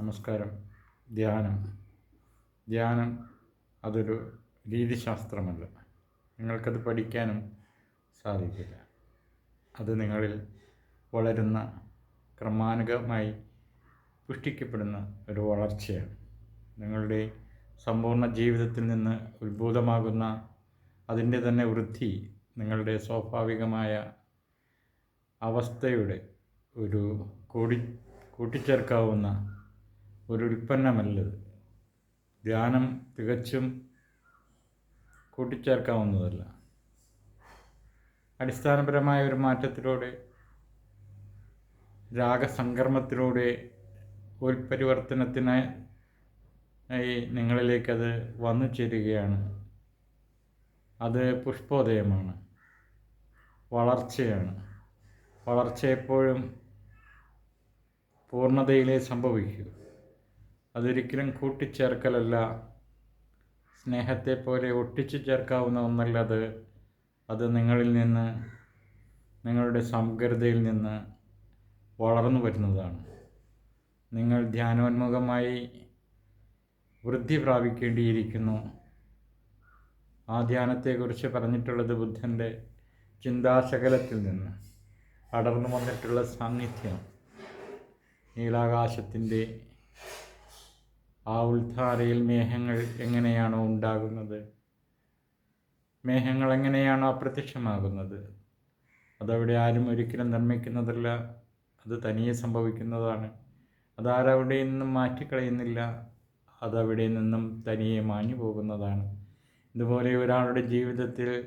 നമസ്കാരം. ധ്യാനം. ധ്യാനം അതൊരു രീതിശാസ്ത്രമല്ല. നിങ്ങൾക്കത് പഠിക്കാനും സാധിക്കില്ല. അത് നിങ്ങളിൽ വളരുന്ന ക്രമാനുഗമായി പുഷ്ടിക്കപ്പെടുന്ന ഒരു വളർച്ചയാണ്. നിങ്ങളുടെ സമ്പൂർണ ജീവിതത്തിൽ നിന്ന് ഉത്ഭൂതമാകുന്ന അതിന്റെ തന്നെ വൃദ്ധി നിങ്ങളുടെ സ്വാഭാവികമായ അവസ്ഥയുടെ ഒരു കൂടി കൂട്ടിച്ചേർക്കാവുന്ന ഒരു ഉൽപ്പന്നമല്ലത്. ധ്യാനം തികച്ചും കൂട്ടിച്ചേർക്കാവുന്നതല്ല. അടിസ്ഥാനപരമായ ഒരു മാറ്റത്തിലൂടെ രാഗസംക്രമത്തിലൂടെ ഉൽപരിവർത്തനത്തിനായി നിങ്ങളിലേക്കത് വന്നു ചേരുകയാണ്. അത് പുഷ്പോദയമാണ്. വളർച്ചയാണ്. വളർച്ച എപ്പോഴും പൂർണതയിലേ സംഭവിക്കൂ. അതൊരിക്കലും കൂട്ടിച്ചേർക്കലല്ല. സ്നേഹത്തെ പോലെ ഒട്ടിച്ചു ചേർക്കാവുന്ന ഒന്നല്ല അത് അത് നിങ്ങളിൽ നിന്ന് നിങ്ങളുടെ സമഗ്രതയിൽ നിന്ന് വളർന്നു വരുന്നതാണ്. നിങ്ങൾ ധ്യാനോന്മുഖമായി വൃദ്ധി പ്രാപിക്കേണ്ടിയിരിക്കുന്നു. ആ ധ്യാനത്തെക്കുറിച്ച് പറഞ്ഞിട്ടുള്ളത് ബുദ്ധന്റെ ചിന്താശകലത്തിൽ നിന്ന് അടർന്നു വന്നിട്ടുള്ള സാന്നിധ്യം നീലാകാശത്തിന്റെ ആ ഉൾധാരയിൽ മേഘങ്ങൾ എങ്ങനെയാണോ ഉണ്ടാകുന്നത്? മേഘങ്ങൾ എങ്ങനെയാണോ അപ്രത്യക്ഷമാകുന്നത്? അതവിടെ ആരും ഒരിക്കലും നിർമ്മിക്കുന്നതല്ല. അത് തനിയെ സംഭവിക്കുന്നതാണ്. അതാരവിടെ നിന്നും മാറ്റിക്കളയുന്നില്ല അതവിടെ നിന്നും തനിയെ മാഞ്ഞു പോകുന്നതാണ് ഇതുപോലെ ഒരാളുടെ ജീവിതത്തിൽ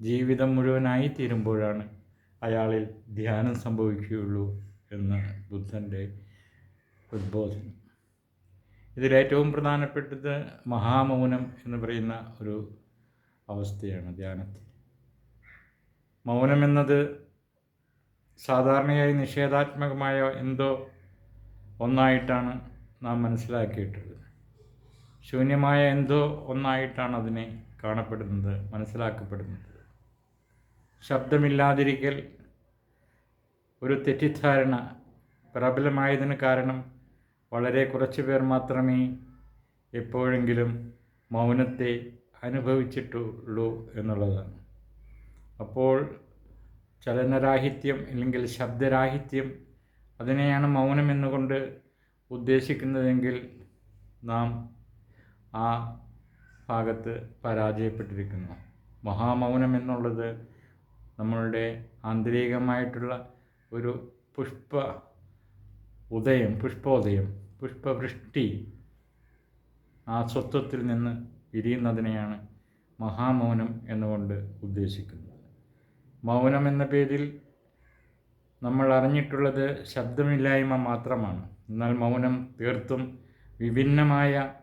ജീവിതം മുഴുവനായി തീരുമ്പോഴാണ് അയാളിൽ ധ്യാനം സംഭവിക്കുകയുള്ളൂ എന്ന് ബുദ്ധന്റെ ഉദ്ബോധനം. ഇതിലേറ്റവും പ്രധാനപ്പെട്ടത് മഹാമൗനം എന്ന് പറയുന്ന ഒരു അവസ്ഥയാണ് ധ്യാനത്തിൽ. മൗനം എന്നത് സാധാരണയായി നിഷേധാത്മകമായ എന്തോ ഒന്നായിട്ടാണ് നാം മനസ്സിലാക്കിയിട്ടുള്ളത്. ശൂന്യമായ എന്തോ ഒന്നായിട്ടാണ് അതിനെ കാണപ്പെടുന്നത് മനസ്സിലാക്കപ്പെടുന്നത്. ശബ്ദമില്ലാതിരിക്കൽ ഒരു തെറ്റിദ്ധാരണ പ്രബലമായതിന് കാരണം വളരെ കുറച്ച് പേർ മാത്രമേ എപ്പോഴെങ്കിലും മൗനത്തെ അനുഭവിച്ചിട്ടുള്ളൂ എന്നുള്ളതാണ്. അപ്പോൾ ചലനരാഹിത്യം അല്ലെങ്കിൽ ശബ്ദരാഹിത്യം അതിനെയാണ് മൗനം എന്നുകൊണ്ട് ഉദ്ദേശിക്കുന്നതെങ്കിൽ നാം ആ ഭാഗത്ത് പരാജയപ്പെട്ടിരിക്കുന്നു. മഹാമൗനം എന്നുള്ളത് നമ്മളുടെ ആന്തരികമായിട്ടുള്ള ഒരു പുഷ്പ ഉദയം പുഷ്പോദയം. പുഷ്പവൃഷ്ടി ആ സ്വത്വത്തിൽ നിന്ന് വിരിയുന്നതിനെയാണ് മഹാമൗനം എന്നുകൊണ്ട് ഉദ്ദേശിക്കുന്നത്. മൗനം എന്ന പേരിൽ നമ്മൾ അറിഞ്ഞിട്ടുള്ളത് ശബ്ദമില്ലായ്മ മാത്രമാണ്. എന്നാൽ മൗനം തീർത്തും വിഭിന്നമായ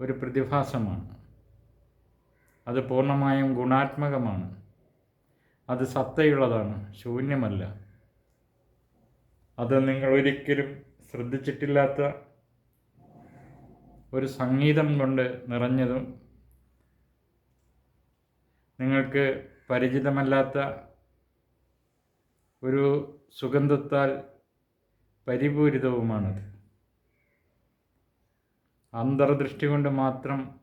ഒരു പ്രതിഭാസമാണ്. അത് പൂർണമായും ഗുണാത്മകമാണ്. അത് സത്തയുള്ളതാണ് ശൂന്യമല്ല. അത് നിങ്ങൾ ഒരിക്കലും ശ്രദ്ധിച്ചിട്ടില്ലാത്ത ഒരു സംഗീതം കൊണ്ട് നിറഞ്ഞതും നിങ്ങൾക്ക് പരിചിതമല്ലാത്ത ഒരു സുഗന്ധത്താൽ പരിപൂരിതവുമാണത്. അന്തർദൃഷ്ടി കൊണ്ട് മാത്രം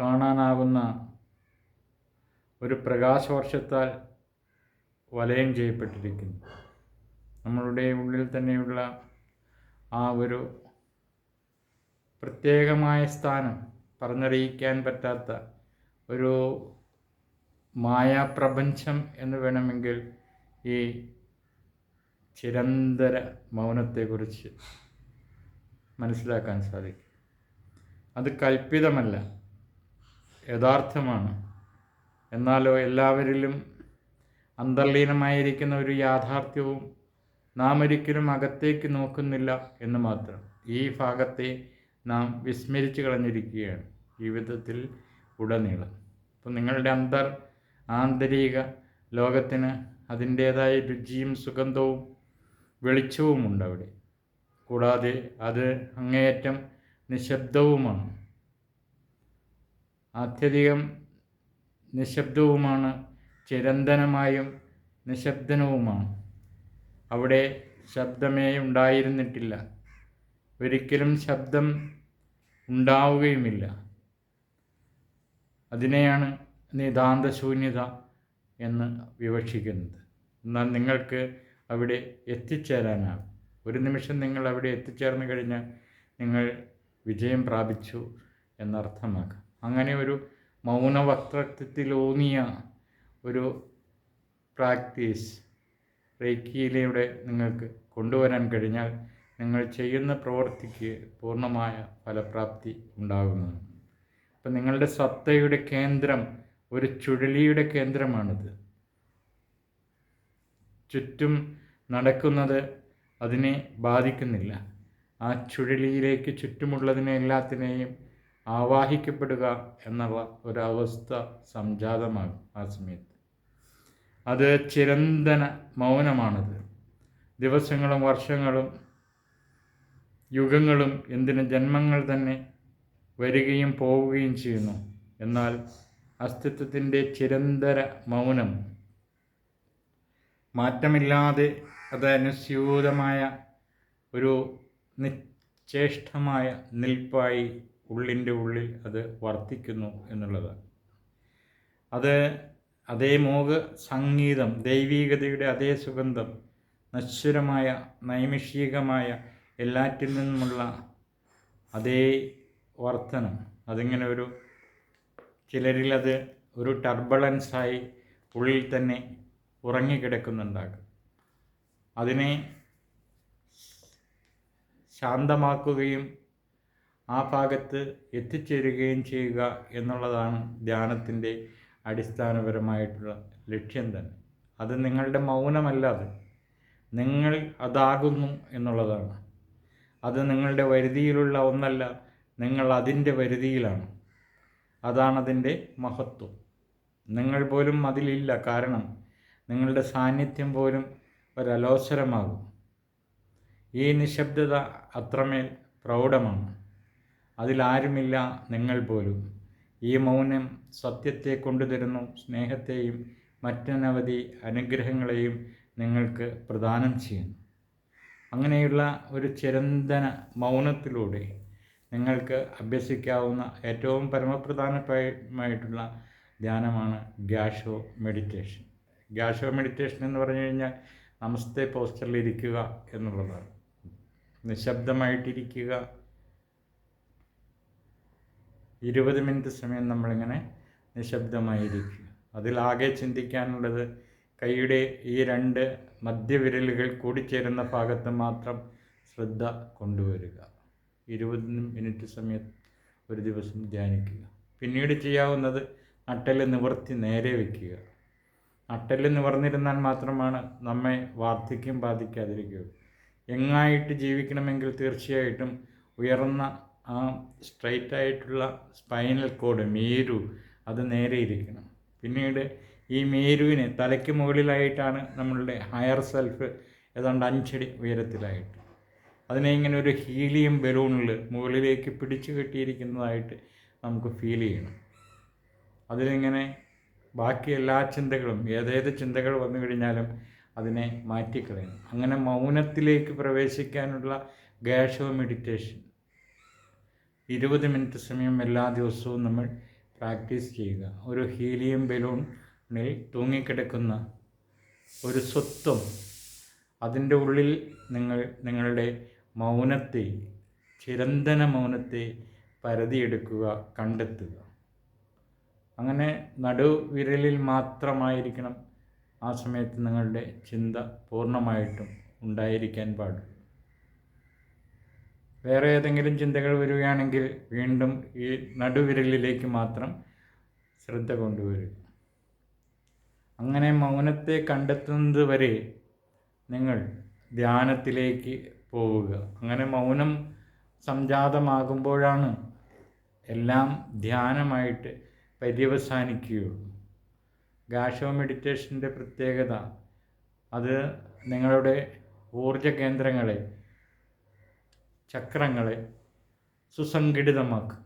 കാണാനാവുന്ന ഒരു പ്രകാശവർഷത്താൽ വലയം ചെയ്യപ്പെട്ടിരിക്കുന്നു. നമ്മളുടെ ഉള്ളിൽ തന്നെയുള്ള ആ ഒരു പ്രത്യേകമായ സ്ഥാനം പറഞ്ഞറിയിക്കാൻ പറ്റാത്ത ഒരു മായാപ്രപഞ്ചം എന്ന് വേണമെങ്കിൽ ഈ ചിരന്തര മൗനത്തെക്കുറിച്ച് മനസ്സിലാക്കാൻ സാധിക്കും. അത് കൽപ്പിതമല്ല യഥാർത്ഥമാണ്. എന്നാലോ എല്ലാവരിലും അന്തർലീനമായിരിക്കുന്ന ഒരു യാഥാർത്ഥ്യവും നാം ഒരിക്കലും അകത്തേക്ക് നോക്കുന്നില്ല എന്ന് മാത്രം. ഈ ഭാഗത്തെ നാം വിസ്മരിച്ചു കളഞ്ഞിരിക്കുകയാണ് ജീവിതത്തിൽ ഉടനീളം. അപ്പോൾ നിങ്ങളുടെ അന്തർ ആന്തരിക ലോകത്തിന് അതിന്റേതായ രുചിയും സുഗന്ധവും വെളിച്ചവും ഉണ്ട് അവിടെ. കൂടാതെ അത് അങ്ങേയറ്റം നിശബ്ദവുമാണ്. അത്യധികം നിശബ്ദവുമാണ് ചിരന്തനമായും നിശബ്ദനവുമാണ്. അവിടെ ശബ്ദമേ ഉണ്ടായിരുന്നിട്ടില്ല ഒരിക്കലും ശബ്ദം ഉണ്ടാവുകയുമില്ല. അതിനെയാണ് നിതാന്ത ശൂന്യത എന്ന് വിവക്ഷിക്കുന്നത്. എന്നാൽ നിങ്ങൾക്ക് അവിടെ എത്തിച്ചേരാനാകും. ഒരു നിമിഷം നിങ്ങൾ അവിടെ എത്തിച്ചേർന്ന് കഴിഞ്ഞാൽ നിങ്ങൾ വിജയം പ്രാപിച്ചു എന്നർത്ഥമാക്കാം. അങ്ങനെ ഒരു മൗനവക്തത്വത്തിലൂന്നിയ ഒരു പ്രാക്ടീസ് റേക്കിയിലൂടെ നിങ്ങൾക്ക് കൊണ്ടുവരാൻ കഴിഞ്ഞാൽ നിങ്ങൾ ചെയ്യുന്ന പ്രവൃത്തിക്ക് പൂർണമായ ഫലപ്രാപ്തി ഉണ്ടാകുന്നതാണ് അപ്പം നിങ്ങളുടെ സത്തയുടെ കേന്ദ്രം ഒരു ചുഴലിയുടെ കേന്ദ്രമാണിത്. ചുറ്റും നടക്കുന്നത് അതിനെ ബാധിക്കുന്നില്ല. ആ ചുഴലിയിലേക്ക് ചുറ്റുമുള്ളതിനെ എല്ലാത്തിനെയും ആവാഹിക്കപ്പെടുക എന്നുള്ള ഒരവസ്ഥ സംജാതമാകും ആ സമയത്ത്. അത് ചിരന്തന മൗനമാണത്. ദിവസങ്ങളും വർഷങ്ങളും യുഗങ്ങളും എന്തിന് ജന്മങ്ങൾ തന്നെ വരികയും പോവുകയും ചെയ്യുന്നു. എന്നാൽ അസ്തിത്വത്തിന്റെ ചിരന്തര മൗനം മാറ്റമില്ലാതെ അത് അനുസ്യൂതമായ ഒരു നിശ്ചേഷ്ടമായ നിൽപ്പായി ഉള്ളിന്റെ ഉള്ളിൽ അത് വർത്തിക്കുന്നു എന്നുള്ളത്. അത് അതേ മോഹ സംഗീതം ദൈവീകതയുടെ അതേ സുഗന്ധം നശ്വരമായ നൈമിഷികമായ എല്ലാറ്റിൽ നിന്നുമുള്ള അതേ വർത്തനം അതിങ്ങനെ ഒരു ചിലരിൽ അത് ഒരു ടർബുലൻസായി ഉള്ളിൽ തന്നെ ഉറങ്ങിക്കിടക്കുന്നുണ്ടാകും. അതിനെ ശാന്തമാക്കുകയും ആ ഭാഗത്ത് എത്തിച്ചേരുകയും ചെയ്യുക എന്നുള്ളതാണ് ധ്യാനത്തിന്റെ അടിസ്ഥാനപരമായിട്ടുള്ള ലക്ഷ്യം തന്നെ. അത് നിങ്ങളുടെ മൗനമല്ല അത് നിങ്ങൾ അതാകുന്നു എന്നുള്ളതാണ്. അത് നിങ്ങളുടെ വരുതിയിലുള്ള ഒന്നല്ല നിങ്ങൾ അതിന്റെ വരുതിയിലാണ്. അതാണതിന്റെ മഹത്വം. നിങ്ങൾ പോലും അതിലില്ല. കാരണം നിങ്ങളുടെ സാന്നിധ്യം പോലും ഒരലോസരമാകും. ഈ നിശബ്ദത അത്രമേൽ പ്രൗഢമാണ്. അതിലാരുമില്ല നിങ്ങൾ പോലും. ഈ മൗനം സത്യത്തെ കൊണ്ടുതരുന്നു. സ്നേഹത്തെയും മറ്റനവധി അനുഗ്രഹങ്ങളെയും നിങ്ങൾക്ക് പ്രദാനം ചെയ്യുന്നു. അങ്ങനെയുള്ള ഒരു ചിരന്തന മൗനത്തിലൂടെ നിങ്ങൾക്ക് അഭ്യസിക്കാവുന്ന ഏറ്റവും പരമപ്രധാനമായിട്ടുള്ള ധ്യാനമാണ് ഗ്യാഷോ മെഡിറ്റേഷൻ. ഗ്യാഷോ മെഡിറ്റേഷൻ എന്ന് പറഞ്ഞു കഴിഞ്ഞാൽ നമസ്തേ പോസ്റ്ററിൽ ഇരിക്കുക എന്നുള്ളതാണ്. നിശബ്ദമായിട്ടിരിക്കുക ഇരുപത് മിനിറ്റ് സമയം നമ്മളിങ്ങനെ നിശബ്ദമായിരിക്കുക. അതിലാകെ ചിന്തിക്കാനുള്ളത് കൈയുടെ ഈ രണ്ട് മധ്യവിരലുകൾ കൂടിച്ചേരുന്ന ഭാഗത്ത് മാത്രം ശ്രദ്ധ കൊണ്ടുവരിക. ഇരുപത് മിനിറ്റ് സമയം ഒരു ദിവസം ധ്യാനിക്കുക. പിന്നീട് ചെയ്യാവുന്നത് നട്ടൽ നിവർത്തി നേരെ വയ്ക്കുക നട്ടൽ നിവർന്നിരുന്നാൽ മാത്രമാണ് നമ്മെ വാർദ്ധക്യം ബാധിക്കാതിരിക്കുക എങ്ങായിട്ട് ജീവിക്കണമെങ്കിൽ തീർച്ചയായിട്ടും ഉയർന്ന ആ സ്ട്രൈറ്റ് ആയിട്ടുള്ള സ്പൈനൽ കോഡ് മേരു അത് നേരെ ഇരിക്കണം. പിന്നീട് ഈ മേരുവിന് തലയ്ക്ക് മുകളിലായിട്ടാണ് നമ്മളുടെ ഹയർ സെൽഫ് ഏതാണ്ട് അഞ്ചടി ഉയരത്തിലായിട്ട്. അതിനെ ഇങ്ങനെ ഒരു ഹീലിയം ബലൂണിൽ മുകളിലേക്ക് പിടിച്ചു കെട്ടിയിരിക്കുന്നതായിട്ട് നമുക്ക് ഫീൽ ചെയ്യണം. അതിലിങ്ങനെ ബാക്കി എല്ലാ ചിന്തകളും ഏതേത് ചിന്തകൾ വന്നു കഴിഞ്ഞാലും അതിനെ മാറ്റിക്കളയണം. അങ്ങനെ മൗനത്തിലേക്ക് പ്രവേശിക്കാനുള്ള ഗാഷോ മെഡിറ്റേഷൻ ഇരുപത് മിനിറ്റ് സമയം എല്ലാ ദിവസവും നമ്മൾ പ്രാക്ടീസ് ചെയ്യുക. ഒരു ഹീലിയം ബലൂണിൽ തൂങ്ങിക്കിടക്കുന്ന ഒരു സ്വത്വം അതിന്റെ ഉള്ളിൽ നിങ്ങൾ നിങ്ങളുടെ മൗനത്തെ ചിരന്തന മൗനത്തെ പരതിയെടുക്കുക കണ്ടെത്തുക. അങ്ങനെ നടുവിരലിൽ മാത്രമായിരിക്കണം ആ സമയത്ത് നിങ്ങളുടെ ചിന്ത പൂർണമായിട്ടും ഉണ്ടായിരിക്കാൻ പാടുള്ളൂ. വേറെ ഏതെങ്കിലും ചിന്തകൾ വരികയാണെങ്കിൽ വീണ്ടും ഈ നടുവിരലിലേക്ക് മാത്രം ശ്രദ്ധ കൊണ്ടുവരിക. അങ്ങനെ മൗനത്തെ കണ്ടെത്തുന്നത് വരെ നിങ്ങൾ ധ്യാനത്തിലേക്ക് പോവുക. അങ്ങനെ മൗനം സംജാതമാകുമ്പോഴാണ് എല്ലാം ധ്യാനമായിട്ട് പര്യവസാനിക്കുകയുള്ളൂ. ഗാഷോ മെഡിറ്റേഷന്റെ പ്രത്യേകത അത് നിങ്ങളുടെ ഊർജ കേന്ദ്രങ്ങളെ ചക്രങ്ങളെ സുസംഘടിതമാക്കുക.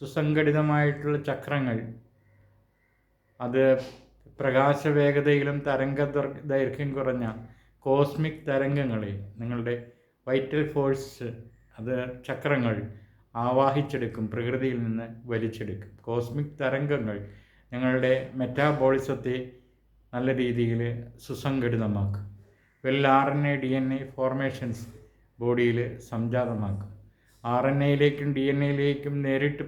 സുസംഘടിതമായിട്ടുള്ള ചക്രങ്ങൾ അത് പ്രകാശവേഗതയിലും തരംഗ ദൈർഘ്യം കുറഞ്ഞ കോസ്മിക് തരംഗങ്ങളെ നിങ്ങളുടെ വൈറ്റൽ ഫോഴ്സ് അത് ചക്രങ്ങൾ ആവാഹിച്ചെടുക്കും പ്രകൃതിയിൽ നിന്ന് വലിച്ചെടുക്കും. കോസ്മിക് തരംഗങ്ങൾ ഞങ്ങളുടെ മെറ്റാബോളിസത്തെ നല്ല രീതിയിൽ സുസംഘടിതമാക്കും. Well N A D N A formations ബോഡിയിൽ സംജാതമാക്കും ആർ എൻ എയിലേക്കും ഡി എൻ എയിലേക്കും നേരിട്ട്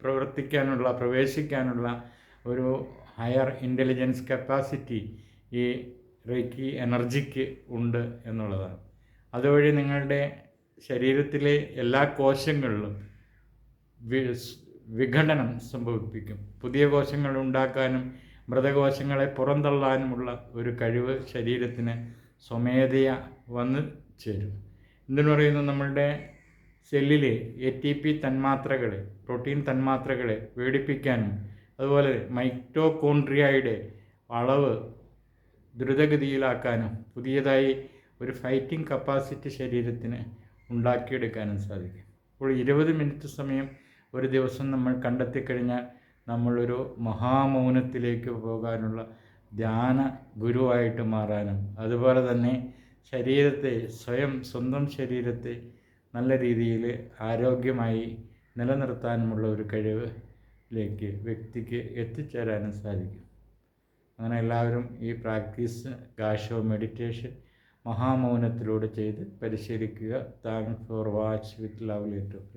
പ്രവർത്തിക്കാനുള്ള പ്രവേശിക്കാനുള്ള ഒരു ഹയർ ഇന്റലിജൻസ് കപ്പാസിറ്റി ഈ റേക്കി എനർജിക്ക് ഉണ്ട് എന്നുള്ളതാണ്. അതുവഴി നിങ്ങളുടെ ശരീരത്തിലെ എല്ലാ കോശങ്ങളിലും വിഘടനം സംഭവിപ്പിക്കും. പുതിയ കോശങ്ങൾ ഉണ്ടാക്കാനും മൃതകോശങ്ങളെ പുറന്തള്ളാനുമുള്ള ഒരു കഴിവ് ശരീരത്തിന് സ്വമേധയ വന്ന് ചേരും. എന്തെന്ന് പറയുന്നത് നമ്മളുടെ സെല്ലിലെ എ ടി പി തന്മാത്രകളെ പ്രോട്ടീൻ തന്മാത്രകളെ വേടിപ്പിക്കാനും അതുപോലെ മൈറ്റോകോൺട്രിയയുടെ അളവ് ദ്രുതഗതിയിലാക്കാനും പുതിയതായി ഒരു ഫൈറ്റിംഗ് കപ്പാസിറ്റി ശരീരത്തിന് ഉണ്ടാക്കിയെടുക്കാനും സാധിക്കും. അപ്പോൾ ഇരുപത് മിനിറ്റ് സമയം ഒരു ദിവസം നമ്മൾ കണ്ടെത്തിക്കഴിഞ്ഞാൽ നമ്മളൊരു മഹാമൗനത്തിലേക്ക് പോകാനുള്ള ധ്യാന ഗുരുവായിട്ട് മാറാനും അതുപോലെ തന്നെ ശരീരത്തെ സ്വയം സ്വന്തം ശരീരത്തെ നല്ല രീതിയിൽ ആരോഗ്യമായി നിലനിർത്താനുമുള്ള ഒരു കഴിവിലേക്ക് വ്യക്തിക്ക് എത്തിച്ചേരാനും സാധിക്കും. അങ്ങനെ എല്ലാവരും ഈ പ്രാക്ടീസ് ഗാഷോ മെഡിറ്റേഷൻ മഹാമൗനത്തിലൂടെ ചെയ്ത് പരിശീലിക്കുക. Thanks for watch with love let off